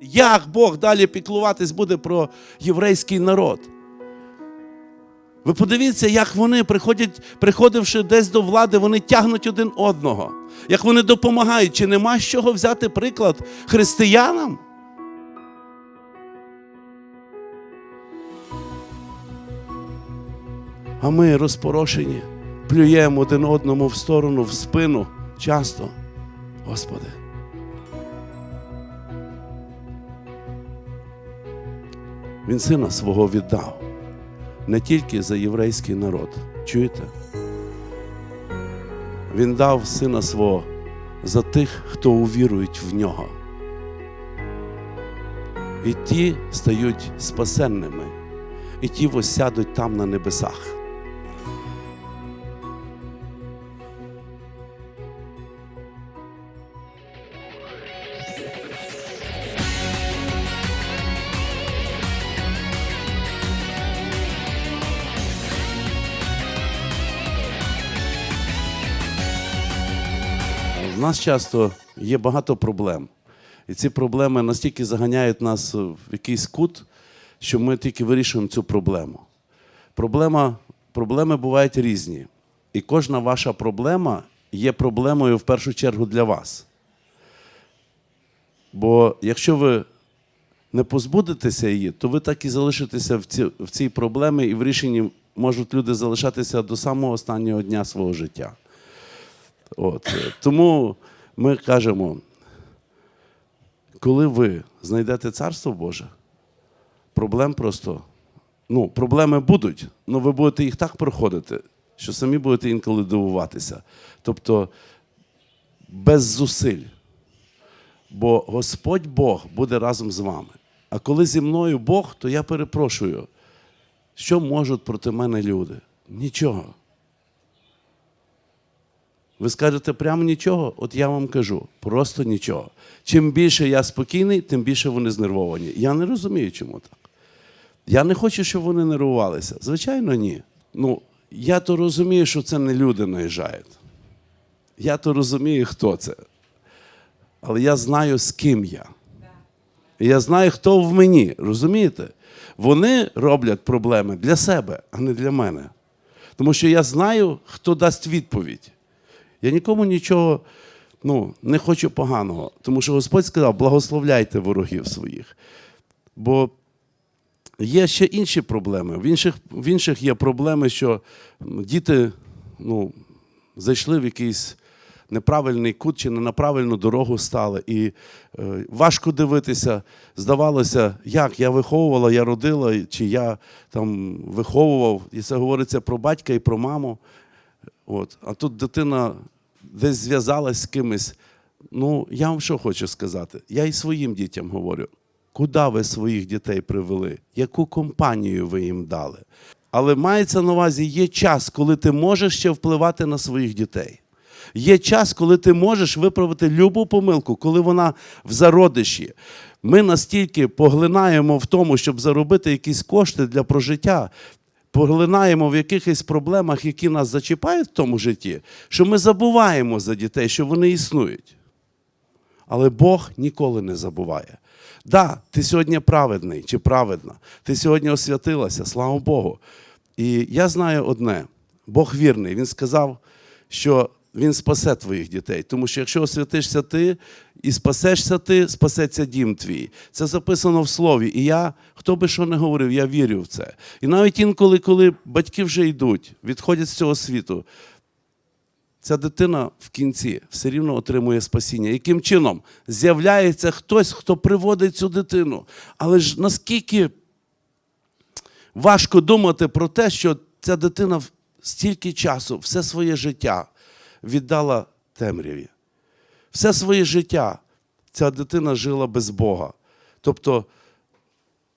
Як Бог далі піклуватись буде про єврейський народ? Ви подивіться, як вони приходять, приходивши десь до влади, вони тягнуть один одного. Як вони допомагають, чи нема з чого взяти приклад християнам? А ми розпорошені, плюємо один одному в сторону, в спину часто. Господи. Він сина свого віддав не тільки за єврейський народ. Чуєте? Він дав сина свого за тих, хто увірують в нього. І ті стають спасенними, і ті восядуть там на небесах. Нас часто є багато проблем. І ці проблеми настільки заганяють нас в якийсь кут, що ми тільки вирішуємо цю проблему. Проблема, проблеми бувають різні. І кожна ваша проблема є проблемою в першу чергу для вас. Бо якщо ви не позбудетеся її, то ви так і залишитеся в, ці, в цій проблемі, і в рішенні можуть люди залишатися до самого останнього дня свого життя. От. Тому ми кажемо, коли ви знайдете Царство Боже, проблем просто, ну, проблеми будуть, але ви будете їх так проходити, що самі будете інколи дивуватися. Тобто без зусиль. Бо Господь Бог буде разом з вами. А коли зі мною Бог, то я перепрошую, що можуть проти мене люди? Нічого. Ви скажете прямо нічого? От я вам кажу, просто нічого. Чим більше я спокійний, тим більше вони знервовані. Я не розумію, чому так. Я не хочу, щоб вони нервувалися. Звичайно, ні. Ну, я то розумію, що це не люди наїжджають. Я то розумію, хто це. Але я знаю, з ким я. Я знаю, хто в мені. Розумієте? Вони роблять проблеми для себе, а не для мене. Тому що я знаю, хто дасть відповідь. Я нікому нічого ну, не хочу поганого, тому що Господь сказав: благословляйте ворогів своїх. Бо є ще інші проблеми. В інших, в інших є проблеми, що діти ну, зайшли в якийсь неправильний кут чи не на правильну дорогу стали. І е, важко дивитися. Здавалося, як я виховувала, я родила, чи я там виховував. І це говориться про батька і про маму. От. А тут дитина десь зв'язалась з кимось. Ну, я вам що хочу сказати? Я і своїм дітям говорю: куди ви своїх дітей привели? Яку компанію ви їм дали? Але мається на увазі, є час, коли ти можеш ще впливати на своїх дітей. Є час, коли ти можеш виправити любу помилку, коли вона в зародиші. Ми настільки поглинаємо в тому, щоб заробити якісь кошти для прожиття, поглинаємо в якихось проблемах, які нас зачіпають в тому житті, що ми забуваємо за дітей, що вони існують. Але Бог ніколи не забуває. Да, ти сьогодні праведний чи праведна, ти сьогодні освятилася, слава Богу. І я знаю одне: Бог вірний. Він сказав, що Він спасе твоїх дітей. Тому що якщо освятишся ти і спасешся ти, спасеться дім твій. Це записано в слові. І я, хто би що не говорив, я вірю в це. І навіть інколи, коли батьки вже йдуть, відходять з цього світу, ця дитина в кінці все рівно отримує спасіння. Яким чином з'являється хтось, хто приводить цю дитину. Але ж наскільки важко думати про те, що ця дитина стільки часу, все своє життя віддала темряві. Все своє життя ця дитина жила без Бога. Тобто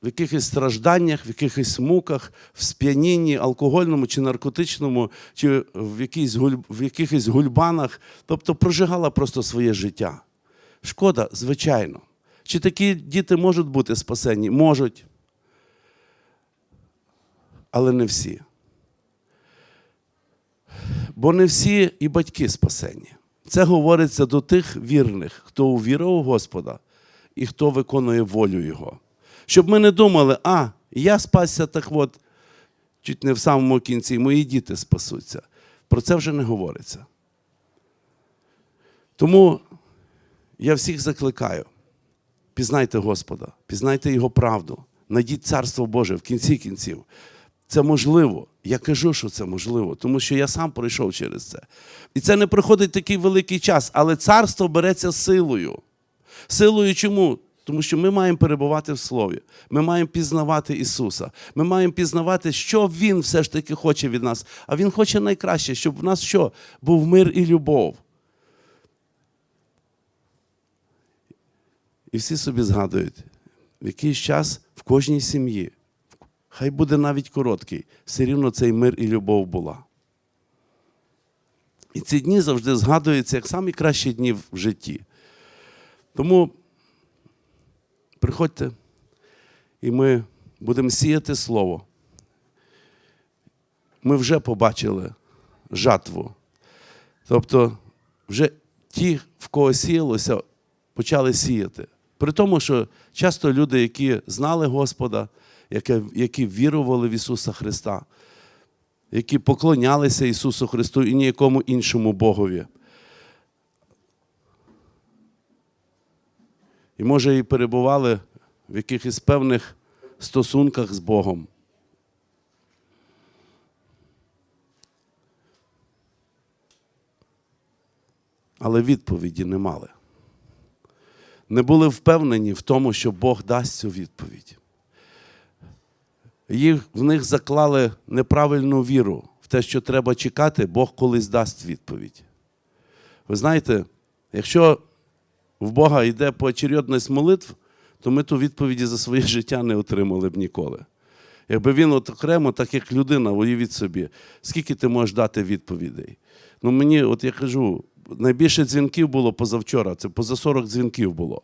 в якихось стражданнях, в якихось муках, в сп'янінні алкогольному чи наркотичному, чи в, якійсь гуль... в якихось гульбанах, тобто прожигала просто своє життя. Шкода, звичайно. Чи такі діти можуть бути спасені? Можуть. Але не всі. Бо не всі і батьки спасені. Це говориться до тих вірних, хто увірував Господа і хто виконує волю Його. Щоб ми не думали, а, я спасся так от, чуть не в самому кінці, мої діти спасуться. Про це вже не говориться. Тому я всіх закликаю. Пізнайте Господа, пізнайте Його правду, найдіть Царство Боже в кінці кінців. Це можливо. Я кажу, що це можливо, тому що я сам пройшов через це. І це не приходить такий великий час, але царство береться силою. Силою чому? Тому що ми маємо перебувати в Слові. Ми маємо пізнавати Ісуса. Ми маємо пізнавати, що Він все ж таки хоче від нас. А Він хоче найкраще, щоб в нас що? Був мир і любов. І всі собі згадують, в якийсь час в кожній сім'ї, хай буде навіть короткий, все рівно цей мир і любов була. І ці дні завжди згадуються як самі кращі дні в житті. Тому приходьте, і ми будемо сіяти слово. Ми вже побачили жатву. Тобто, вже ті, в кого сіялося, почали сіяти. При тому, що часто люди, які знали Господа, які, вірували в Ісуса Христа, які поклонялися Ісусу Христу і ніякому іншому Богові. І може і перебували в якихось певних стосунках з Богом. Але відповіді не мали. Не були впевнені в тому, що Бог дасть цю відповідь. Їх, в них заклали неправильну віру в те, що треба чекати, Бог колись дасть відповідь. Ви знаєте, якщо в Бога йде поочередність молитв, то ми ту відповіді за своє життя не отримали б ніколи. Якби він от окремо, так як людина, уявіть собі, скільки ти можеш дати відповідей? Ну мені, от я кажу, найбільше дзвінків було позавчора, це поза 40 дзвінків було.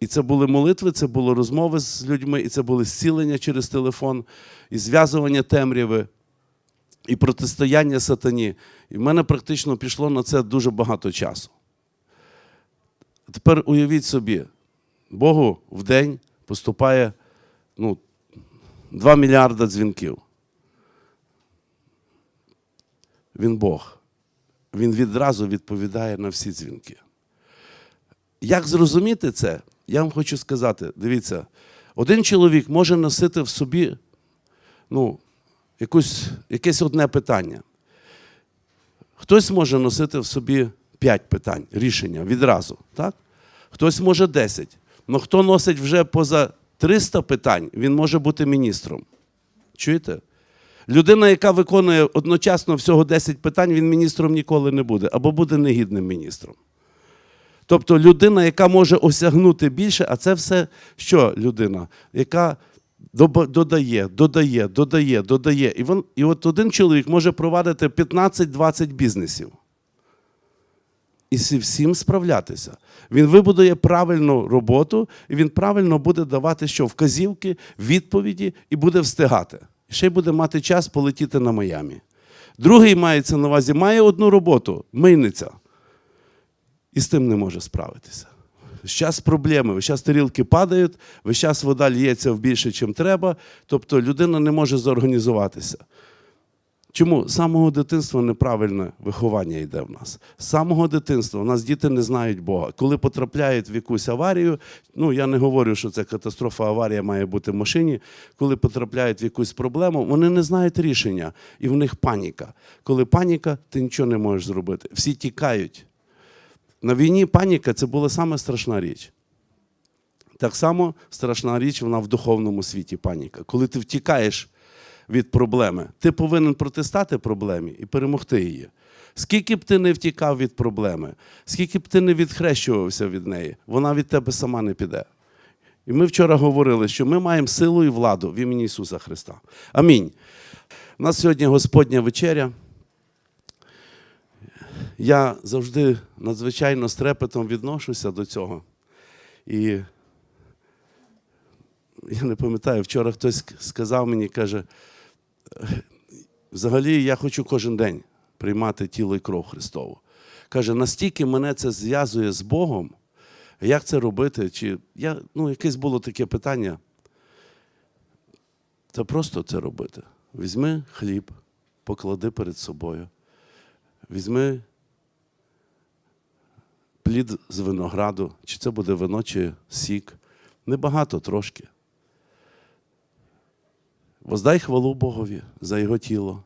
І це були молитви, це були розмови з людьми, і це були зцілення через телефон, і зв'язування темряви, і протистояння сатані. І в мене практично пішло на це дуже багато часу. Тепер уявіть собі, Богу в день поступає ну, 2 мільярда дзвінків. Він Бог. Він відразу відповідає на всі дзвінки. Як зрозуміти це? Я вам хочу сказати: дивіться, один чоловік може носити в собі ну, якусь, якесь одне питання. Хтось може носити в собі п'ять питань, рішення відразу. так? Хтось може 10. Але хто носить вже поза 300 питань, він може бути міністром. Чуєте? Людина, яка виконує одночасно всього 10 питань, він міністром ніколи не буде, або буде негідним міністром. Тобто людина, яка може осягнути більше, а це все що людина, яка додає, додає, додає, додає. І, вон, і от один чоловік може провадити 15-20 бізнесів. І зі всім справлятися. Він вибудує правильну роботу, і він правильно буде давати що вказівки, відповіді і буде встигати. І ще й буде мати час полетіти на Майамі. Другий мається на увазі, має одну роботу мийниця. І з тим не може справитися. Зараз проблеми, весь час тарілки падають, весь час вода лється в більше, ніж треба. Тобто людина не може зорганізуватися. Чому? З самого дитинства неправильне виховання йде в нас. З самого дитинства у нас діти не знають Бога. Коли потрапляють в якусь аварію, ну я не говорю, що це катастрофа, аварія має бути в машині. Коли потрапляють в якусь проблему, вони не знають рішення, і в них паніка. Коли паніка, ти нічого не можеш зробити. Всі тікають. На війні паніка це була саме страшна річ. Так само страшна річ вона в духовному світі паніка. Коли ти втікаєш від проблеми, ти повинен протистати проблемі і перемогти її. Скільки б ти не втікав від проблеми, скільки б ти не відхрещувався від неї, вона від тебе сама не піде. І ми вчора говорили, що ми маємо силу і владу в імені Ісуса Христа. Амінь. У нас сьогодні Господня вечеря. Я завжди надзвичайно з трепетом відношуся до цього. І я не пам'ятаю, вчора хтось сказав мені, каже, взагалі я хочу кожен день приймати тіло і кров Христову. Каже, настільки мене це зв'язує з Богом, Як це робити? Чи я, ну, якесь було таке питання. Та просто це робити. Візьми хліб, поклади перед собою. Візьми плід з винограду, чи це буде вино, чи сік. Небагато трошки. Воздай хвалу Богові за Його тіло.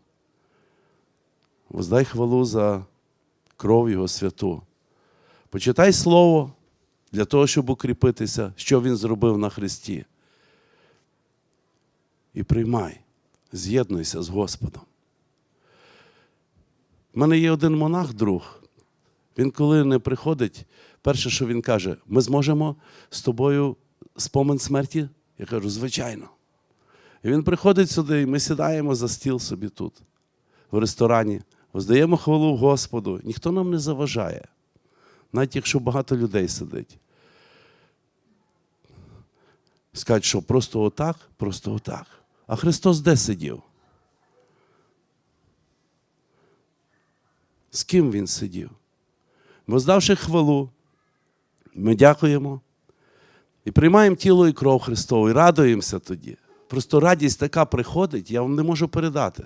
Воздай хвалу за кров Його святу. Почитай Слово для того, щоб укріпитися, що Він зробив на Христі. І приймай, з'єднуйся з Господом. У мене є один монах, друг. Він, коли не приходить, перше, що він каже, ми зможемо з тобою спомин смерті? Я кажу, звичайно. І він приходить сюди, і ми сідаємо за стіл собі тут, в ресторані, воздаємо хвалу Господу. Ніхто нам не заважає, навіть якщо багато людей сидить. Скажуть, що просто отак, просто отак. А Христос де сидів? З ким він сидів? Воздавши хвалу, ми дякуємо і приймаємо тіло і кров Христову, і радуємося тоді. Просто радість така приходить, я вам не можу передати.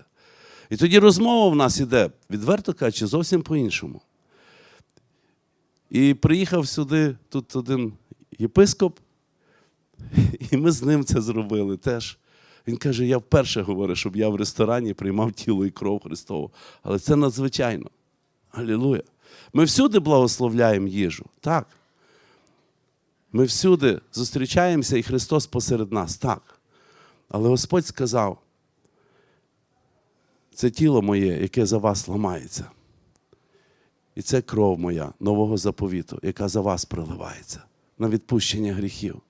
І тоді розмова в нас іде, відверто кажучи, зовсім по-іншому. І приїхав сюди тут один єпископ, і ми з ним це зробили теж. Він каже: я вперше говорю, щоб я в ресторані приймав тіло і кров Христову. Але це надзвичайно. Алілуя. Ми всюди благословляємо їжу. Так. Ми всюди зустрічаємося, і Христос посеред нас. Так. Але Господь сказав: це тіло моє, яке за вас ламається. І це кров моя нового заповіту, яка за вас проливається на відпущення гріхів.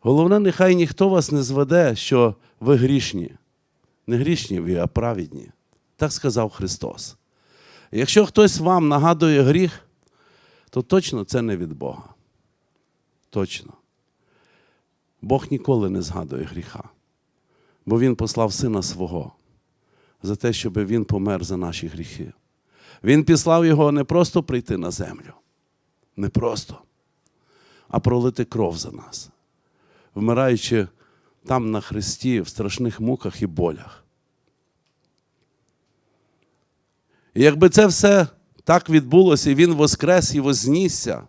Головне, нехай ніхто вас не зведе, що ви грішні. Не грішні ви, а праведні. Так сказав Христос. Якщо хтось вам нагадує гріх, то точно це не від Бога. Точно. Бог ніколи не згадує гріха, бо Він послав Сина свого за те, щоб Він помер за наші гріхи. Він післав його не просто прийти на землю, не просто, а пролити кров за нас, вмираючи там на хресті в страшних муках і болях. І якби це все так відбулося, і він воскрес і вознісся,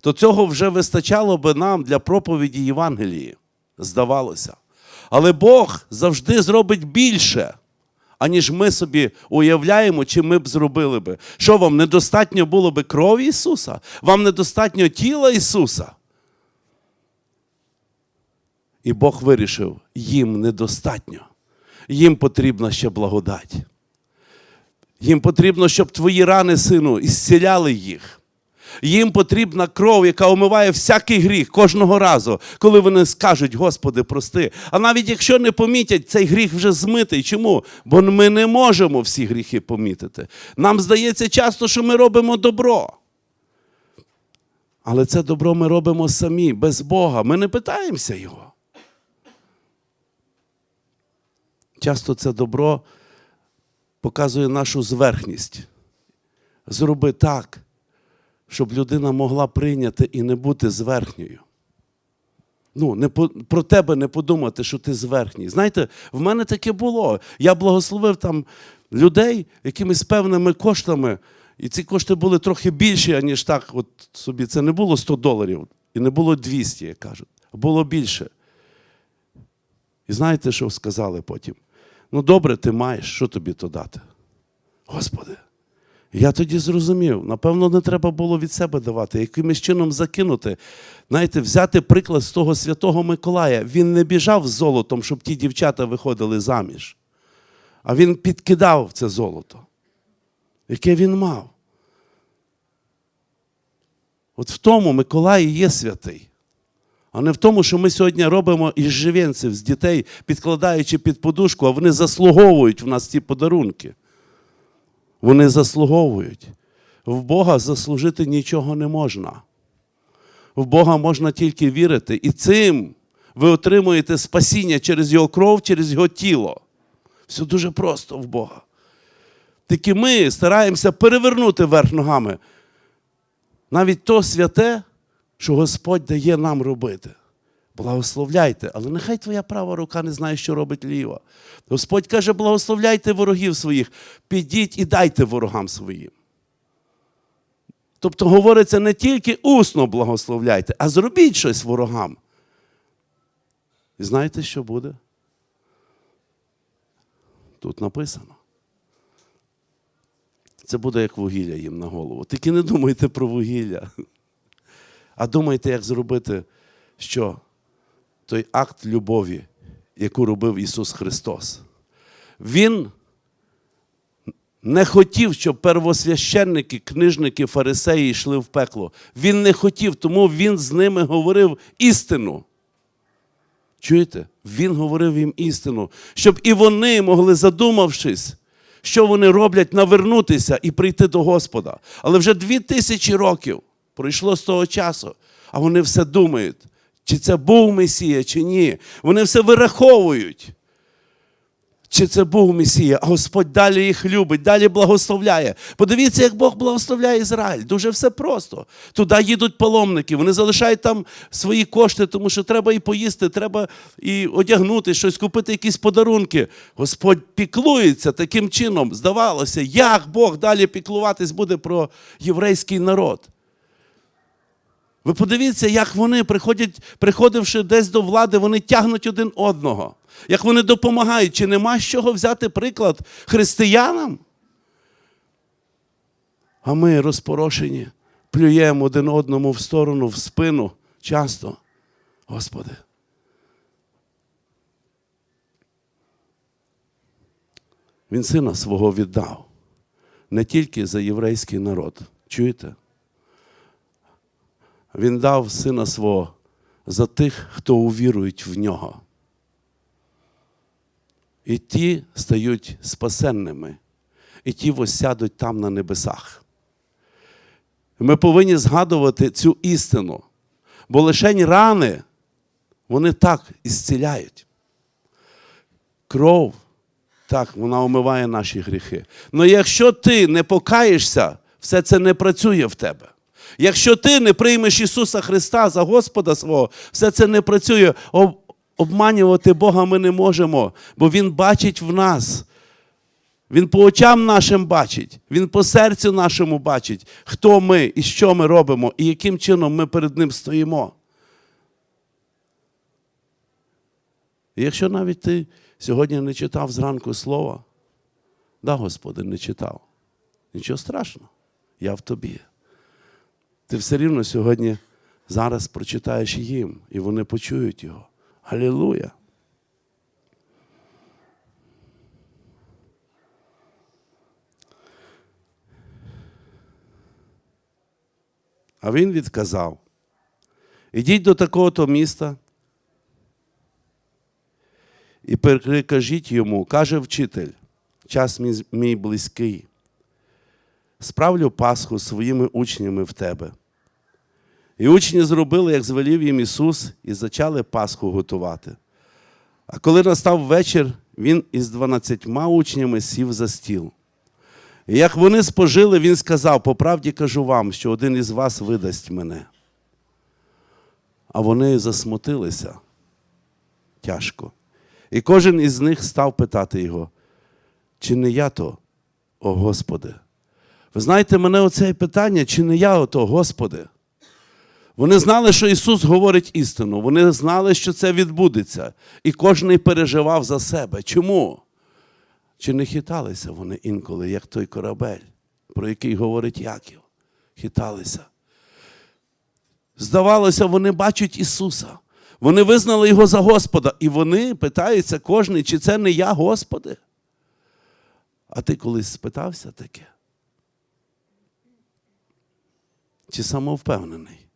то цього вже вистачало би нам для проповіді Євангелії, здавалося. Але Бог завжди зробить більше, аніж ми собі уявляємо, чи ми б зробили би. Що вам недостатньо було би крові Ісуса? Вам недостатньо тіла Ісуса? І Бог вирішив, їм недостатньо. Їм потрібна ще благодать. Їм потрібно, щоб твої рани, сину, ісціляли їх. Їм потрібна кров, яка омиває всякий гріх кожного разу, коли вони скажуть, Господи, прости. А навіть якщо не помітять, цей гріх вже змитий. Чому? Бо ми не можемо всі гріхи помітити. Нам здається часто, що ми робимо добро. Але це добро ми робимо самі, без Бога. Ми не питаємося Його. Часто це добро показує нашу зверхність. Зроби так, щоб людина могла прийняти і не бути зверхньою. Ну, не по, про тебе не подумати, що ти зверхній. Знаєте, в мене таке було. Я благословив там людей якимись певними коштами, і ці кошти були трохи більші, ніж так. От собі. Це не було 100 доларів, і не було 200, як кажуть, було більше. І знаєте, що сказали потім? Ну, добре, ти маєш, що тобі то дати? Господи. Я тоді зрозумів, напевно, не треба було від себе давати, якимось чином закинути. Знаєте, взяти приклад з того святого Миколая. Він не біжав з золотом, щоб ті дівчата виходили заміж. А він підкидав це золото, яке він мав. От в тому Миколай і є святий. А не в тому, що ми сьогодні робимо із живенців, з дітей, підкладаючи під подушку, а вони заслуговують в нас ці подарунки. Вони заслуговують. В Бога заслужити нічого не можна. В Бога можна тільки вірити. І цим ви отримуєте спасіння через Його кров, через Його тіло. Все дуже просто в Бога. Тільки ми стараємося перевернути верх ногами. Навіть то святе, що Господь дає нам робити. Благословляйте, але нехай твоя права рука не знає, що робить ліва. Господь каже, благословляйте ворогів своїх, підіть і дайте ворогам своїм. Тобто говориться не тільки усно благословляйте, а зробіть щось ворогам. І знаєте, що буде? Тут написано. Це буде як вугілля їм на голову. Тільки не думайте про вугілля, а думайте, як зробити що? Той акт любові, яку робив Ісус Христос. Він не хотів, щоб первосвященники, книжники, фарисеї йшли в пекло. Він не хотів, тому Він з ними говорив істину. Чуєте? Він говорив їм істину, щоб і вони могли, задумавшись, що вони роблять, навернутися і прийти до Господа. Але вже дві тисячі років пройшло з того часу, а вони все думають, чи це був Месія, чи ні. Вони все вираховують. Чи це був Месія, а Господь далі їх любить, далі благословляє. Подивіться, як Бог благословляє Ізраїль. Дуже все просто. Туди їдуть паломники, вони залишають там свої кошти, тому що треба і поїсти, треба і одягнути щось, купити якісь подарунки. Господь піклується таким чином. Здавалося, як Бог далі піклуватись буде про єврейський народ. Ви подивіться, як вони приходять, приходивши десь до влади, вони тягнуть один одного. Як вони допомагають, чи нема з чого взяти приклад християнам? А ми розпорошені, плюємо один одному в сторону, в спину часто. Господи. Він сина свого віддав не тільки за єврейський народ. Чуєте? Він дав сина свого за тих, хто увірують в нього. І ті стають спасенними, і ті восядуть там на небесах. Ми повинні згадувати цю істину, бо лишень рани вони так ісціляють. Кров, так, вона омиває наші гріхи. Але якщо ти не покаєшся, все це не працює в тебе. Якщо ти не приймеш Ісуса Христа за Господа свого, все це не працює. Обманювати Бога ми не можемо, бо Він бачить в нас. Він по очам нашим бачить, Він по серцю нашому бачить, хто ми і що ми робимо, і яким чином ми перед Ним стоїмо. І якщо навіть ти сьогодні не читав зранку слова, да, Господи, не читав. Нічого страшного, я в тобі. Ти все рівно сьогодні зараз прочитаєш їм, і вони почують його. Алілуя! А він відказав: ідіть до такого-то міста і перекажіть йому, каже вчитель, час мій близький. Справлю Пасху своїми учнями в тебе. І учні зробили, як звелів їм Ісус, і почали Пасху готувати. А коли настав вечір, він із дванадцятьма учнями сів за стіл. І як вони спожили, він сказав: по правді кажу вам, що один із вас видасть мене. А вони засмутилися тяжко. І кожен із них став питати його, чи не я то, о Господи? Ви знаєте, мене оце питання, чи не я ото, Господи? Вони знали, що Ісус говорить істину. Вони знали, що це відбудеться. І кожен переживав за себе. Чому? Чи не хиталися вони інколи, як той корабель, про який говорить Яків? Хиталися. Здавалося, вони бачать Ісуса. Вони визнали Його за Господа. І вони питаються кожен, чи це не я, Господи? А ти колись спитався таке? Чи самовпевнений?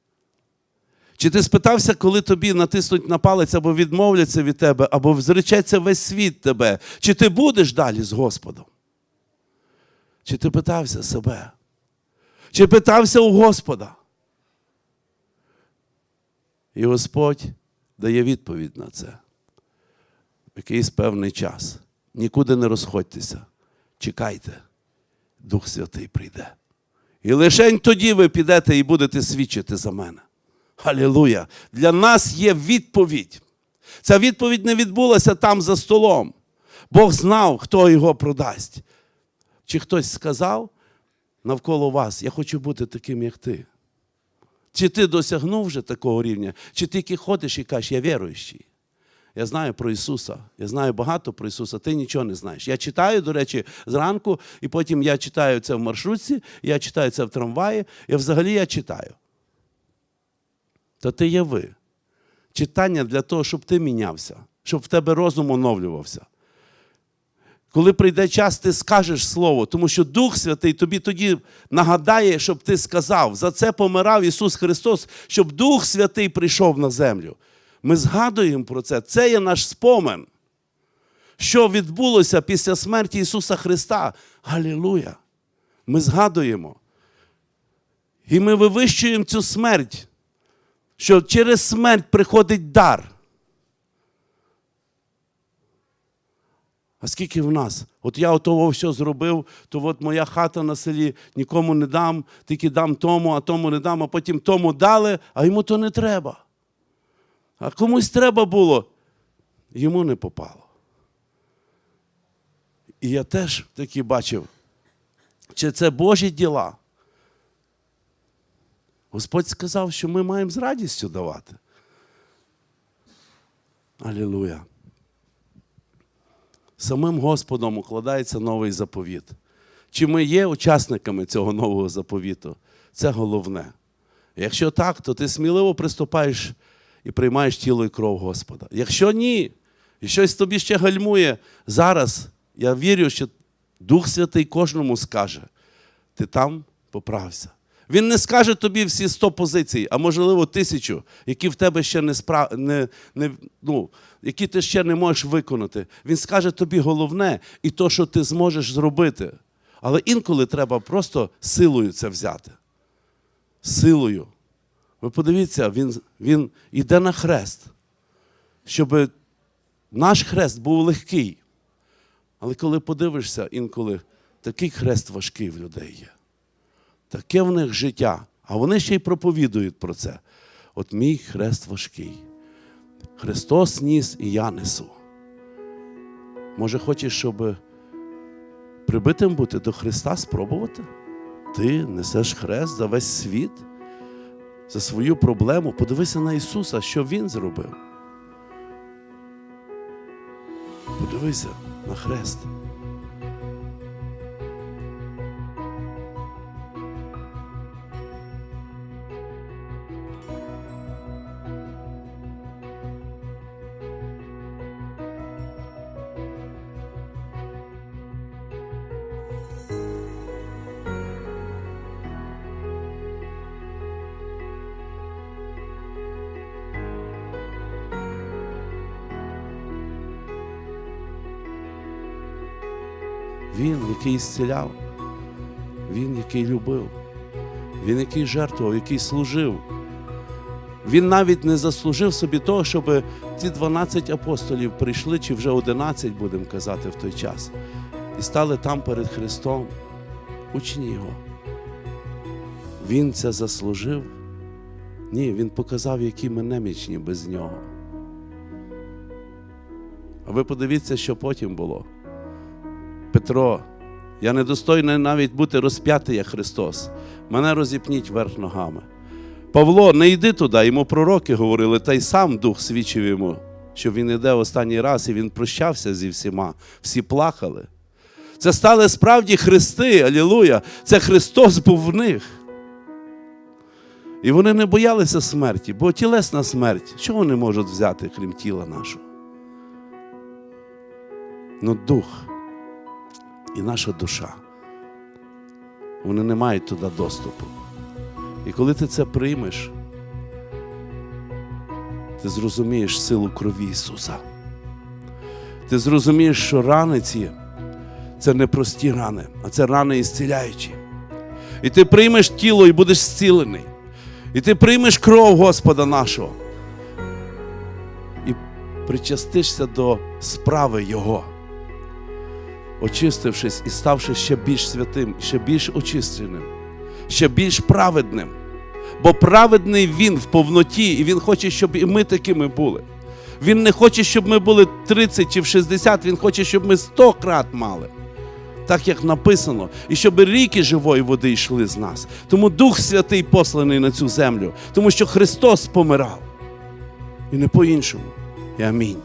Чи ти спитався, коли тобі натиснуть на палець або відмовляться від тебе, або зречеться весь світ тебе? Чи ти будеш далі з Господом? Чи ти питався себе? Чи питався у Господа? І Господь дає відповідь на це. Якийсь певний час. Нікуди не розходьтеся. Чекайте, Дух Святий прийде. І лише тоді ви підете і будете свідчити за мене. Халілуя! Для нас є відповідь. Ця відповідь не відбулася там за столом. Бог знав, хто його продасть. Чи хтось сказав навколо вас, я хочу бути таким, як ти. Чи ти досягнув вже такого рівня, чи тільки ходиш і кажеш, я віруючий. Я знаю про Ісуса. Я знаю багато про Ісуса, ти нічого не знаєш. Я читаю, до речі, зранку, і потім я читаю це в маршрутці, я читаю це в трамваї, і взагалі я читаю. То ти є ви. Читання для того, щоб ти мінявся, щоб в тебе розум оновлювався. Коли прийде час, ти скажеш слово, тому що Дух Святий тобі тоді нагадає, щоб ти сказав. За це помирав Ісус Христос, щоб Дух Святий прийшов на землю. Ми згадуємо про це. Це є наш спомин. Що відбулося після смерті Ісуса Христа? Галілуя! Ми згадуємо. І ми вивищуємо цю смерть, що через смерть приходить дар. А скільки в нас? От я того все зробив, то от моя хата на селі нікому не дам, тільки дам тому, а тому не дам, а потім тому дали, а йому то не треба. А комусь треба було, йому не попало. І я теж такі бачив, чи це Божі діла. Господь сказав, що ми маємо з радістю давати. Алілуя. Самим Господом укладається новий заповіт. Чи ми є учасниками цього нового заповіту? Це головне. Якщо так, то ти сміливо приступаєш і приймаєш тіло і кров Господа. Якщо ні, і щось тобі ще гальмує, зараз я вірю, що Дух Святий кожному скаже, ти там поправся. Він не скаже тобі всі 100 позицій, а можливо тисячу, які в тебе ще не спра... не, не, ну, які ти ще не можеш виконати. Він скаже тобі головне і то, що ти зможеш зробити. Але інколи треба просто силою це взяти. Силою. Ви подивіться, він, він йде на хрест, щоб наш хрест був легкий. Але коли подивишся, інколи такий хрест важкий в людей є. Таке в них життя. А вони ще й проповідують про це. От мій хрест важкий. Христос ніс і я несу. Може, хочеш, щоб прибитим бути до Христа, спробувати? Ти несеш хрест за весь світ, за свою проблему. Подивися на Ісуса, що Він зробив. Подивися на хрест. Який зціляв, Він, який любив, Він, який жертвував, який служив. Він навіть не заслужив собі того, щоб ці 12 апостолів прийшли, чи вже 11, будемо казати, в той час, і стали там перед Христом, учні Його. Він це заслужив? Ні, Він показав, які ми немічні без нього. А ви подивіться, що потім було. Петро, я недостойний навіть бути розп'ятий, як Христос. Мене розіпніть верх ногами. Павло, не йди туди, йому пророки говорили, та й сам дух свідчив йому, що він іде останній раз і він прощався зі всіма. Всі плакали. Це стали справді Христи, алілуя. Це Христос був в них. І вони не боялися смерті, бо тілесна смерть, що вони можуть взяти, крім тіла нашого? Ну, дух і наша душа. Вони не мають туди доступу. І коли ти це приймеш, ти зрозумієш силу крові Ісуса. Ти зрозумієш, що рани ці це не прості рани, а це рани ісціляючі. І ти приймеш тіло і будеш зцілений. І ти приймеш кров Господа нашого. І причастишся до справи Його очистившись і ставши ще більш святим, ще більш очищеним, ще більш праведним. Бо праведний він в повноті, і він хоче, щоб і ми такими були. Він не хоче, щоб ми були 30 чи в 60, він хоче, щоб ми 100 крат мали. Так як написано, і щоб ріки живої води йшли з нас. Тому Дух Святий посланий на цю землю, тому що Христос помирав. І не по-іншому. І амінь.